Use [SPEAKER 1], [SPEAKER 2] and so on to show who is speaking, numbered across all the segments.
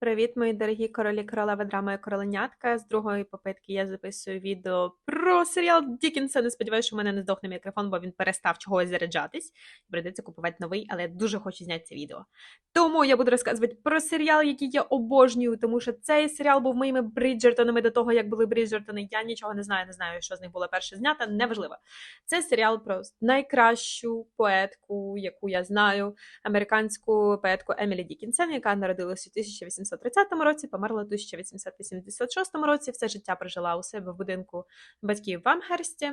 [SPEAKER 1] Привіт, мої дорогі королі королеви драми і короленятка. З другої попитки я записую відео про серіал Дікінсон. Сподіваюся, що в мене не здохне мікрофон, бо він перестав чогось заряджатись. Придеться купувати новий, але я дуже хочу зняти це відео. Тому я буду розказувати про серіал, який я обожнюю, тому що цей серіал був моїми Бріджертонами до того, як були Бріджертони. Я нічого не знаю, не знаю, що з них було перше знято. Неважливо. Це серіал про найкращу поетку, яку я знаю, американську поетку Емілі Дікінсен, яка народилася у 1800 1830 році, померла у 1886 році. Все життя прожила у себе в будинку батьків в Амгерсті.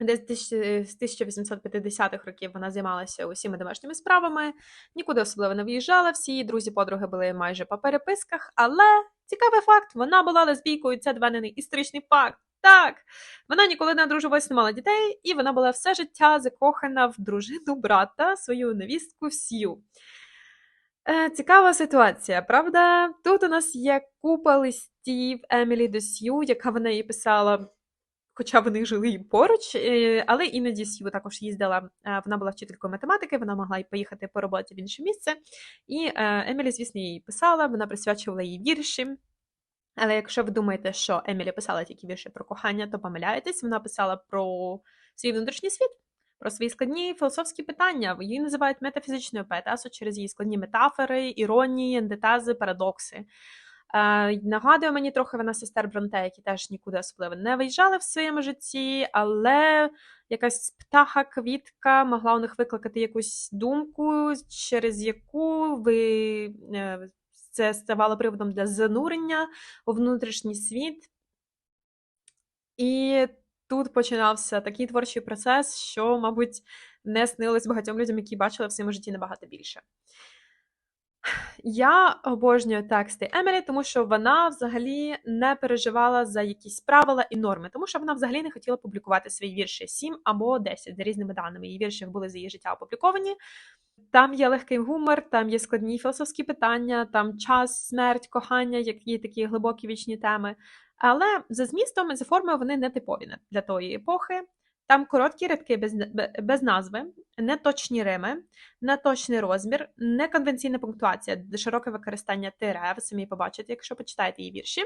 [SPEAKER 1] Десь з 1850-х років вона займалася усіма домашніми справами, нікуди особливо не виїжджала. Всі її друзі-подруги були майже по переписках, але цікавий факт: вона була лесбійкою. Це доведений історичний факт. Так, вона ніколи не одружувалась, не мала дітей, і вона була все життя закохана в дружину брата, свою невістку Сью. Е, Цікава ситуація, правда? Тут у нас є купа листів Емілі до Сью, яка вона їй писала, хоча вони жили поруч, е, але іноді Сью також їздила. Е, вона була вчителькою математики, вона могла й поїхати по роботі в інше місце. І Емілі, звісно, їй писала, вона присвячувала їй вірші. Але якщо ви думаєте, що Емілі писала тільки вірші про кохання, то помиляєтесь, вона писала про свій внутрішній світ про свої складні філософські питання. Її називають метафізичною поетесою через її складні метафори, іронії, антитези, парадокси. Е, Нагадує мені трохи вона сестер Бронте, які теж нікуди особливо не виїжджали в своєму житті, але якась птаха, квітка могла у них викликати якусь думку, через яку ви е, це ставало приводом для занурення у внутрішній світ. І тут починався такий творчий процес, що, мабуть, не снилось багатьом людям, які бачили в своєму житті набагато більше. Я обожнюю тексти Емілі, тому що вона взагалі не переживала за якісь правила і норми, тому що вона взагалі не хотіла публікувати свої вірші 7 або 10 за різними даними. Її вірші були за її життя опубліковані. Там є легкий гумор, там є складні філософські питання, там час, смерть, кохання, які такі глибокі вічні теми. Але за змістом і за формою вони не типові для тої епохи. Там короткі рядки без без назви, неточні рими, неточний розмір, неконвенційна пунктуація, широке використання тире, ви самі побачите, якщо почитаєте її вірші.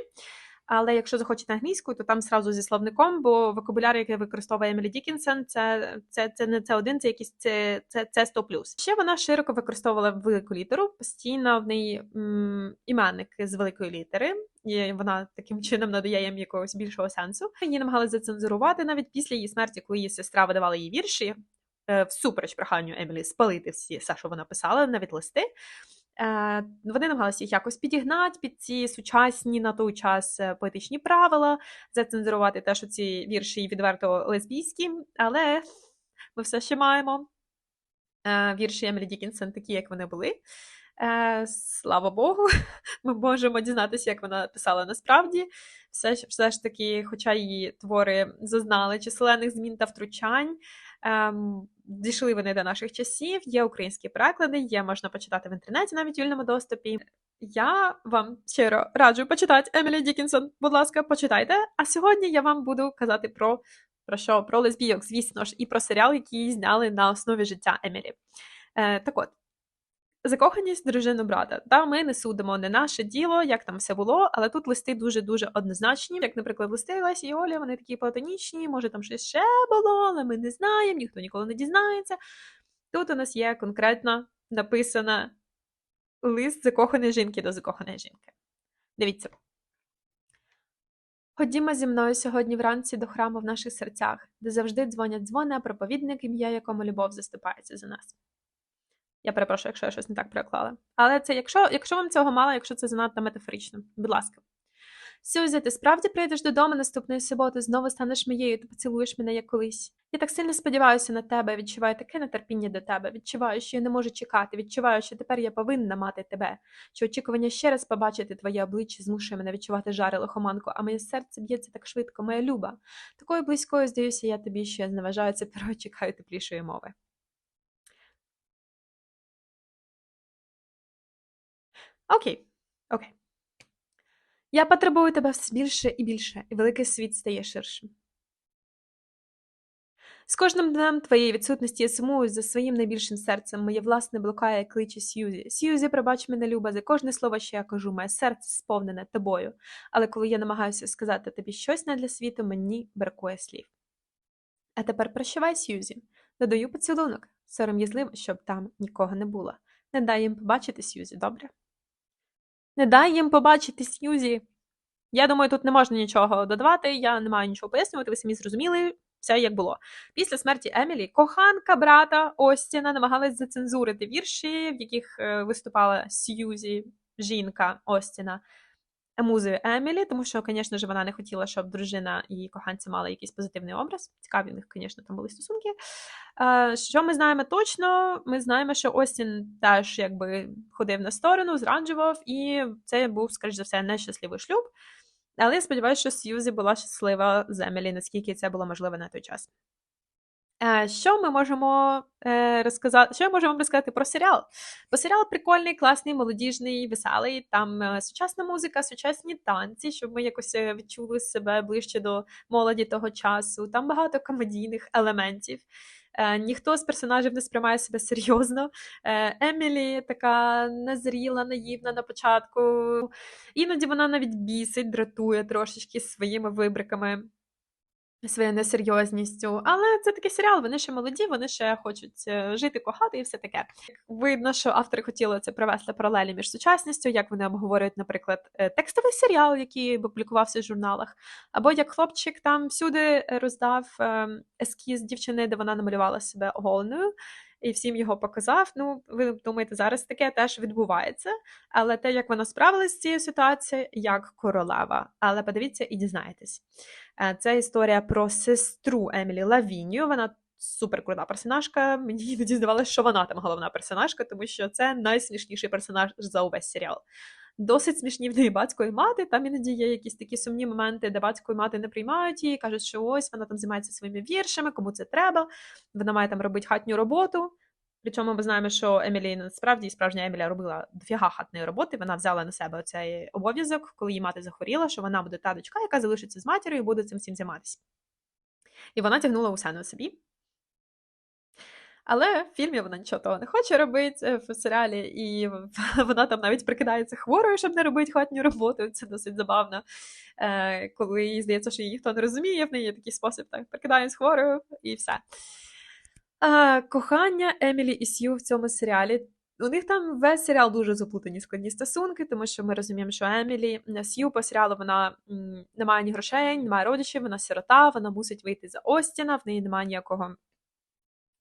[SPEAKER 1] Але якщо захочете англійську, то там зразу зі словником, бо вокабуляр, який використовує Емілі Дікінсон, це це, це не це один, це якийсь це, це, це 100 Ще вона широко використовувала велику літеру, постійно в неї м, іменники з великої літери, і вона таким чином надає їм якогось більшого сенсу. Її намагалися зацензурувати навіть після її смерті, коли її сестра видавала її вірші. Е, всупереч проханню Емілі спалити всі все, що вона писала, навіть листи. Е, вони намагалися їх якось підігнати під ці сучасні на той час е, поетичні правила, зацензурувати те, що ці вірші відверто лесбійські, але ми все ще маємо е, вірші Емілі Дікінсон такі, як вони були. Слава Богу, ми можемо дізнатися, як вона писала насправді. Все все ж таки, хоча її твори зазнали численних змін та втручань, дійшли вони до наших часів, є українські переклади, є можна почитати в інтернеті навіть в вільному доступі. Я вам щиро раджу почитати Емілі Дікінсон. Будь ласка, почитайте. А сьогодні я вам буду казати про про що? Про лесбійок, звісно ж, і про серіал, який зняли на основі життя Емілі. Е, Так от, Закоханість дружину брата. Та ми не судимо не наше діло, як там все було, але тут листи дуже-дуже однозначні. Як, наприклад, листи Лесі і Олі, вони такі платонічні, може там щось ще було, але ми не знаємо, ніхто ніколи не дізнається. Тут у нас є конкретно написана лист закоханої жінки до закоханої жінки. Дивіться. Ходімо зі мною сьогодні вранці до храму в наших серцях, де завжди дзвонять дзвони, проповідник, ім'я якому любов заступається за нас. Я перепрошую, якщо я щось не так переклала. Але це якщо якщо вам цього мало, якщо це занадто метафорично, будь ласка. Сюзі, ти справді прийдеш додому наступної суботи, знову станеш моєю, ти поцілуєш мене як колись. Я так сильно сподіваюся на тебе, відчуваю таке нетерпіння до тебе, відчуваю, що я не можу чекати, відчуваю, що тепер я повинна мати тебе, що очікування ще раз побачити твоє обличчя змушує мене відчувати жари лихоманку, а моє серце б'ється так швидко, моя люба. Такою близькою, здаюся, я тобі, що я зневажаю це перо, чекаю теплішої мови. Окей, окей. Я потребую тебе все більше і більше, і великий світ стає ширшим. З кожним днем твоєї відсутності я сумую за своїм найбільшим серцем. Моє власне блукає кличе Сьюзі. Сьюзі, пробач мене, люба, за кожне слово, що я кажу, моє серце сповнене тобою. Але коли я намагаюся сказати тобі щось не для світу, мені бракує слів. А тепер прощавай, Сьюзі. Додаю поцілунок. Сором'язливо, щоб там нікого не було. Не дай їм побачити Сьюзі, добре? Не дай їм побачити Сьюзі. Я думаю, тут не можна нічого додавати, я не маю нічого пояснювати, ви самі зрозуміли все як було. Після смерті Емілі коханка брата Остіна намагалась зацензурити вірші, в яких е, виступала Сьюзі, жінка Остіна, музою Емілі, тому що, звісно ж, вона не хотіла, щоб дружина і коханця мали якийсь позитивний образ. Цікаві в них, звісно, там були стосунки. Що ми знаємо точно? Ми знаємо, що Остін теж якби ходив на сторону, зраджував, і це був, скоріш за все, нещасливий шлюб. Але я сподіваюся, що Сьюзі була щаслива з Емілі, наскільки це було можливо на той час. Е, що ми можемо е, розказати? Що ми можемо розказати про серіал? Бо серіал прикольний, класний, молодіжний, веселий. Там е, сучасна музика, сучасні танці, щоб ми якось відчули себе ближче до молоді того часу. Там багато комедійних елементів. Ніхто з персонажів не сприймає себе серйозно. Емілі така незріла, наївна на початку. Іноді вона навіть бісить, дратує трошечки своїми вибриками своєю несерйозністю. Але це такий серіал, вони ще молоді, вони ще хочуть е, жити, кохати і все таке. Видно, що автори хотіли це провести паралелі між сучасністю, як вони обговорюють, наприклад, е, текстовий серіал, який публікувався в журналах, або як хлопчик там всюди роздав ем, ескіз дівчини, де вона намалювала себе оголеною і всім його показав. Ну, ви думаєте, зараз таке теж відбувається. Але те, як вона справилася з цією ситуацією, як королева. Але подивіться і дізнаєтесь. Е, це історія про сестру Емілі Лавінію. Вона супер крута персонажка. Мені іноді здавалося, що вона там головна персонажка, тому що це найсмішніший персонаж за увесь серіал. Досить смішні в неї батько і мати. Там іноді є якісь такі сумні моменти, де батько і мати не приймають її, кажуть, що ось вона там займається своїми віршами, кому це треба. Вона має там робити хатню роботу. Причому ми знаємо, що Емілі насправді справжня Емілія робила дофіга хатної роботи. Вона взяла на себе цей обов'язок, коли її мати захворіла, що вона буде та дочка, яка залишиться з матір'ю і буде цим всім займатися. І вона тягнула усе на собі. Але в фільмі вона нічого того не хоче робити в серіалі, і вона там навіть прикидається хворою, щоб не робити хатню роботу. Це досить забавно. Е, Коли їй здається, що її ніхто не розуміє, в неї є такий спосіб, так, прикидаємось хворою і все. Е, кохання Емілі і Сью в цьому серіалі. У них там весь серіал дуже заплутані складні стосунки, тому що ми розуміємо, що Емілі Сью по серіалу вона не має ні грошей, немає родичів, вона сирота, вона мусить вийти за Остіна, в неї немає ніякого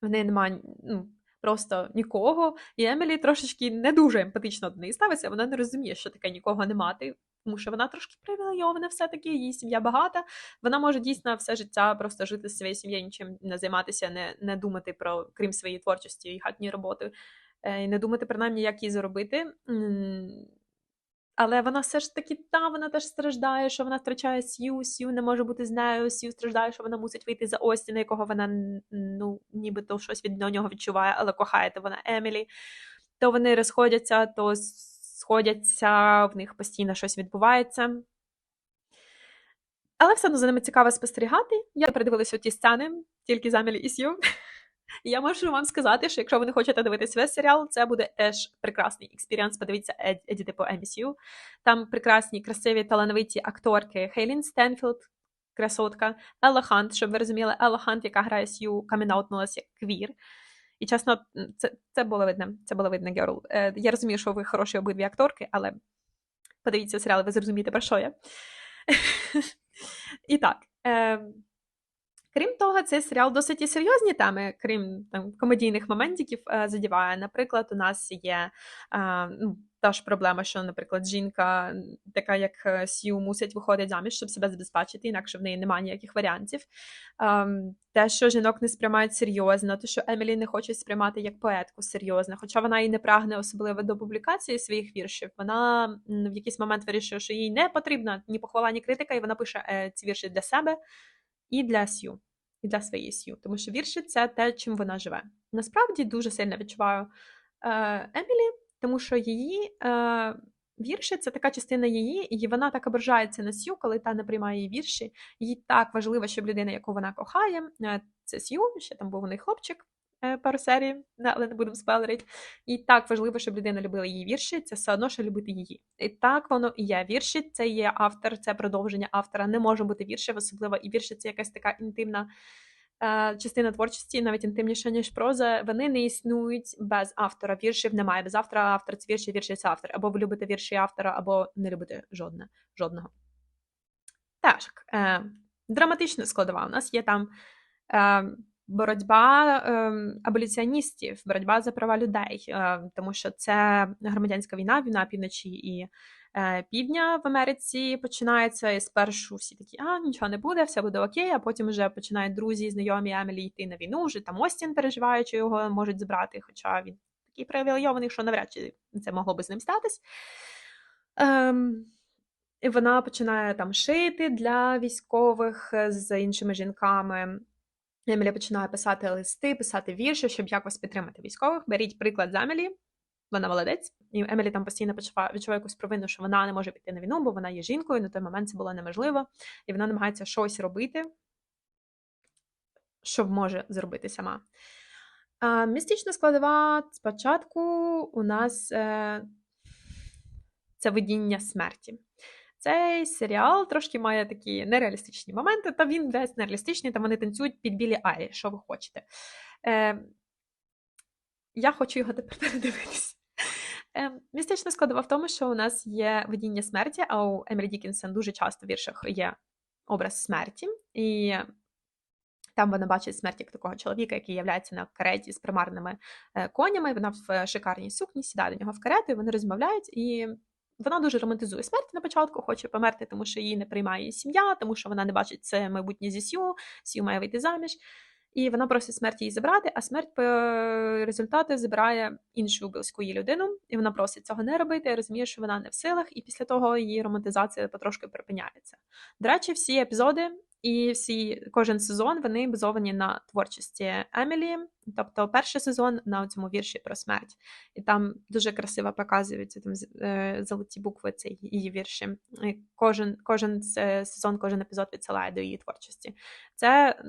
[SPEAKER 1] в неї немає ну, просто нікого. І Емілі трошечки не дуже емпатично до неї ставиться, вона не розуміє, що таке нікого не мати. Тому що вона трошки привілейована, все-таки, її сім'я багата. Вона може дійсно все життя просто жити з своєю сім'єю, нічим не займатися, не не думати про крім своєї творчості і хатньої роботи, е, і не думати принаймні, як її заробити. Але вона все ж таки та вона теж страждає, що вона втрачає Сью, Сью не може бути з нею, Сью страждає, що вона мусить вийти за Остіна, якого вона ну, нібито щось від нього відчуває, але кохає то вона Емілі. То вони розходяться, то сходяться, в них постійно щось відбувається. Але все одно за ними цікаво спостерігати. Я передивилася ті сцени, тільки з Емілі і Сью. Я можу вам сказати, що якщо ви не хочете дивитися весь серіал, це буде теж прекрасний експіріанс. Подивіться Едіти по MSU. Там прекрасні, красиві, талановиті акторки Хейлін Стенфілд, красотка, Елла Хант, щоб ви розуміли, Елла Хант, яка грає Сью, камінаутнулася як квір. І чесно, це це було видно. Це було видно, Герл. Е, я розумію, що ви хороші обидві акторки, але подивіться серіал, ви зрозумієте, про що я. І так. Е, Крім того, цей серіал досить серйозні теми, крім там комедійних моментів, е, задіває. Наприклад, у нас є е, ну, та ж проблема, що, наприклад, жінка, така як е, Сью, мусить виходити заміж, щоб себе забезпечити, інакше в неї немає ніяких варіантів. Ем, те, що жінок не сприймають серйозно, те, що Емілі не хоче сприймати як поетку серйозно, хоча вона і не прагне особливо до публікації своїх віршів, вона в якийсь момент вирішує, що їй не потрібна ні похвала, ні критика, і вона пише ці вірші для себе і для Сью, для своєї Сью, тому що вірші це те, чим вона живе. Насправді дуже сильно відчуваю е, Емілі, тому що її е, вірші це така частина її, і вона так ображається на Сью, коли та не приймає її вірші. Їй так важливо, щоб людина, яку вона кохає, е, це Сью, ще там був у неї хлопчик. Е, Пару серій, але не будемо спойлерити. І так важливо, щоб людина любила її вірші, це все одно, що любити її. І так воно і є. Вірші це є автор, це продовження автора. Не може бути віршів, особливо і вірші це якась така інтимна е, частина творчості, навіть інтимніша, ніж проза. Вони не існують без автора. Віршів немає. Без автора автор це вірші, вірші це автор. Або ви любите вірші автора, або не любите жодне, жодного. Так, е, драматична складова. У нас є там. Е, боротьба ем, аболіціоністів, боротьба за права людей, е, тому що це громадянська війна, війна півночі і е, півдня в Америці починається. І спершу всі такі, а нічого не буде, все буде окей. А потім вже починають друзі, знайомі Емілі йти на війну. Вже там Остін переживає, що його можуть збрати, хоча він такий привілейований, що навряд чи це могло би з ним статись. Ем, і вона починає там шити для військових з іншими жінками. Емілі починає писати листи, писати вірші, щоб якось підтримати військових. Беріть приклад з Емілі, вона молодець. І Емілі там постійно відчуває, відчуває якусь провину, що вона не може піти на війну, бо вона є жінкою. На той момент це було неможливо, і вона намагається щось робити, що може зробити сама. А, Містична складова спочатку у нас е, це видіння смерті. Цей серіал трошки має такі нереалістичні моменти, та він весь нереалістичний, там вони танцюють під білі Айлі, що ви хочете. Е, Я хочу його тепер передивитися. Е, Містична складова в тому, що у нас є видіння смерті, а у Емілі Дікінсон дуже часто в віршах є образ смерті. І там вона бачить смерть як такого чоловіка, який являється на кареті з примарними е, конями. Вона в шикарній сукні сідає до нього в карету, і вони розмовляють. і вона дуже романтизує смерть на початку, хоче померти, тому що її не приймає сім'я, тому що вона не бачить це майбутнє зі Сью, Сью має вийти заміж. І вона просить смерть її забрати, а смерть по результату забирає іншу близьку її людину, і вона просить цього не робити, розуміє, що вона не в силах, і після того її романтизація потрошки припиняється. До речі, всі епізоди і всі кожен сезон вони базовані на творчості Емілі. Тобто, перший сезон на цьому вірші про смерть, і там дуже красиво показуються там е, золоті букви ці її вірші. І Кожен кожен сезон, кожен епізод відсилає до її творчості. Це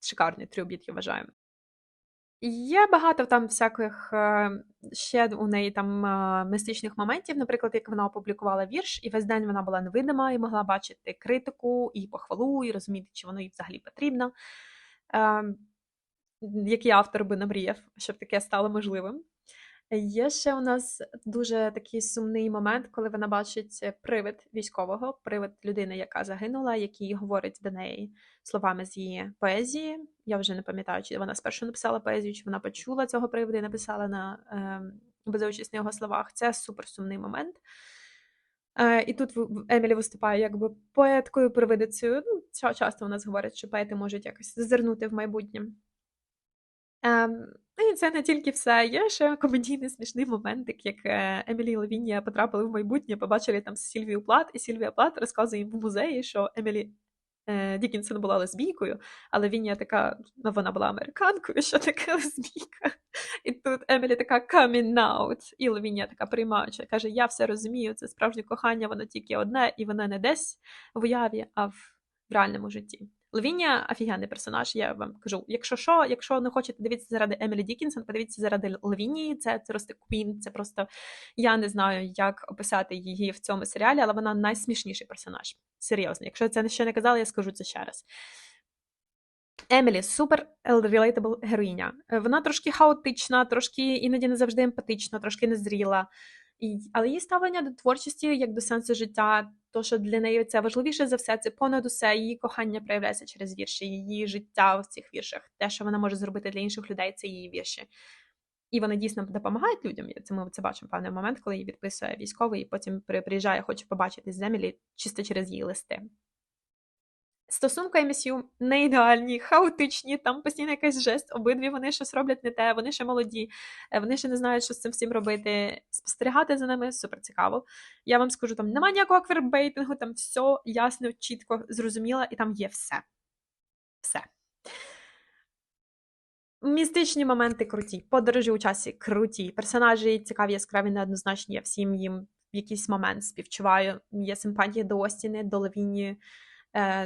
[SPEAKER 1] шикарний трюбіт, я вважаю. Є багато там всяких е, ще у неї там е, містичних моментів, наприклад, як вона опублікувала вірш, і весь день вона була невидима і могла бачити критику і похвалу, і розуміти, чи воно їй взагалі потрібно. Ем, який автор би намріяв, щоб таке стало можливим. Є ще у нас дуже такий сумний момент, коли вона бачить е, привид військового, привид людини, яка загинула, який говорить до неї словами з її поезії. Я вже не пам'ятаю, чи вона спершу написала поезію, чи вона почула цього приводу і написала на е, безучасть його словах. Це суперсумний момент. Е, І тут Емілі виступає якби поеткою, привидицею. Ну, Часто у нас говорять, що поети можуть якось зазирнути в майбутнє. Ем, і це не тільки все. Є ще комедійний смішний моментик, як е, Емілі і Лавінія потрапили в майбутнє, побачили там Сільвію Плат, і Сільвія Плат розказує їм в музеї, що Емілі е, Дікінсон була лесбійкою, а Лавінія така, ну вона була американкою, що таке лесбійка. І тут Емілі така coming out, і Лавінія така приймаюча, каже: Я все розумію, це справжнє кохання, воно тільки одне, і воно не десь в уяві, а в реальному житті. Лавінія офігенний персонаж, я вам кажу. Якщо що, якщо не хочете дивитися заради Емілі Дікінсон, подивіться заради Лавінії. Це це просто Квін. Це просто я не знаю, як описати її в цьому серіалі, але вона найсмішніший персонаж. Серйозно. Якщо я це ще не казала, я скажу це ще раз. Емілі супер relatable героїня. Вона трошки хаотична, трошки іноді не завжди емпатична, трошки незріла. Але її ставлення до творчості як до сенсу життя, то що для неї це важливіше за все, це понад усе її кохання проявляється через вірші, її життя в цих віршах. Те, що вона може зробити для інших людей, це її вірші. І вони дійсно допомагають людям. Це ми це бачимо в певний момент, коли її відписує військовий, і потім приїжджає, хоче побачити землі чисто через її листи. Стосунки МСЮ не ідеальні, хаотичні, там постійно якась жест, обидві вони щось роблять не те, вони ще молоді, е, вони ще не знають, що з цим всім робити. Спостерігати за ними супер цікаво. Я вам скажу, там немає ніякого квербейтингу, там все ясно, чітко, зрозуміло, і там є все. Все. Містичні моменти круті, подорожі у часі круті, персонажі цікаві, яскраві, неоднозначні, я всім їм в якийсь момент співчуваю. Є симпатія до Остіни, до Лавіні,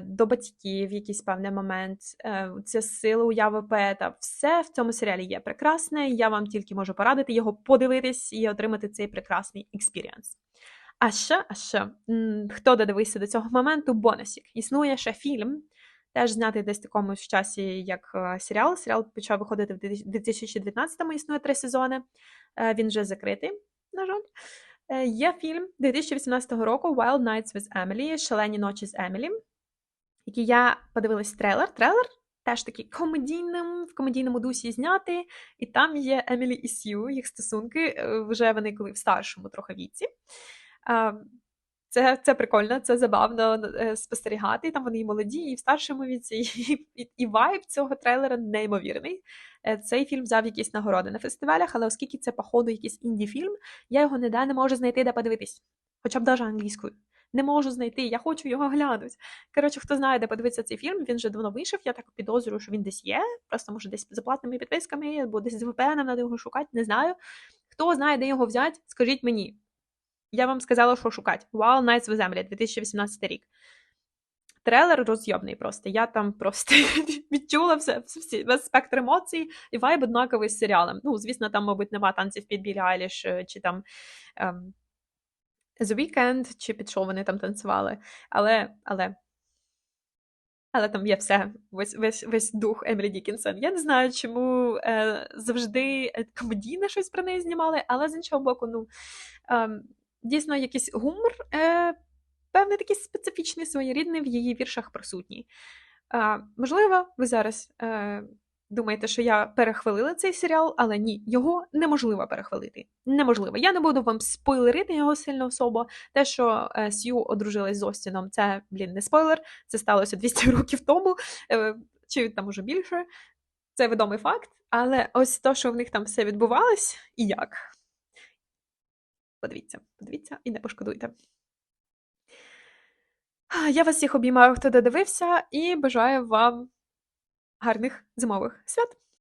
[SPEAKER 1] до батьків в якийсь певний момент. Е, Ця сила уяви поета. Все в цьому серіалі є прекрасне. Я вам тільки можу порадити його подивитись і отримати цей прекрасний експіріанс. А ще, а ще, хто додивився до цього моменту, бонусік. Існує ще фільм, теж знятий десь такому ж часі, як е, серіал. Серіал почав виходити в 2019-му, існує три сезони. Е, Він вже закритий, на жаль. Е, Є фільм 2018 року Wild Nights with Emily, Шалені ночі з Емілі, який я подивилась трейлер. Трейлер теж такий комедійним, в комедійному дусі знятий, і там є Емілі і Сью, їх стосунки, е, вже вони коли в старшому трохи віці. Це, це прикольно, це забавно е, спостерігати. Там вони і молоді, і в старшому віці, і, і, і вайб цього трейлера неймовірний. Е, Цей фільм взяв якісь нагороди на фестивалях, але оскільки це, походу, якийсь інді-фільм, я його ніде не можу знайти, де подивитись. Хоча б навіть англійською. Не можу знайти, я хочу його глянути. Коротше, хто знає, де подивитися цей фільм, він вже давно вийшов. Я так підозрюю, що він десь є. Просто може десь за платними підписками, або десь з VPN, треба його шукати, не знаю. Хто знає, де його взяти, скажіть мені. Я вам сказала, що шукати. Wild Nights with Emily, 2018 рік. Трейлер розйобний просто. Я там просто відчула все, всі, весь спектр емоцій і вайб однаковий з серіалом. Ну, звісно, там, мабуть, нема танців під Білі Айліш, е, чи там ем, The Weeknd, чи під що вони там танцювали. Але, але, але там є все, весь, весь, весь дух Емілі Дікінсон. Я не знаю, чому е, завжди е, комедійне щось про неї знімали, але з іншого боку, ну, е, дійсно, якийсь гумор, е, певний такий специфічний, своєрідний в її віршах присутній. Можливо, ви зараз е, думаєте, що я перехвалила цей серіал, але ні, його неможливо перехвалити. Неможливо. Я не буду вам спойлерити його сильно особо. Те, що е, Сью одружилась з Остіном, це, блін, не спойлер, це сталося 200 років тому, е, чи там уже більше. Це відомий факт. Але ось то, що в них там все відбувалось, і як. Подивіться, подивіться і не пошкодуйте. Я вас всіх обіймаю, хто додивився, і бажаю вам гарних зимових свят!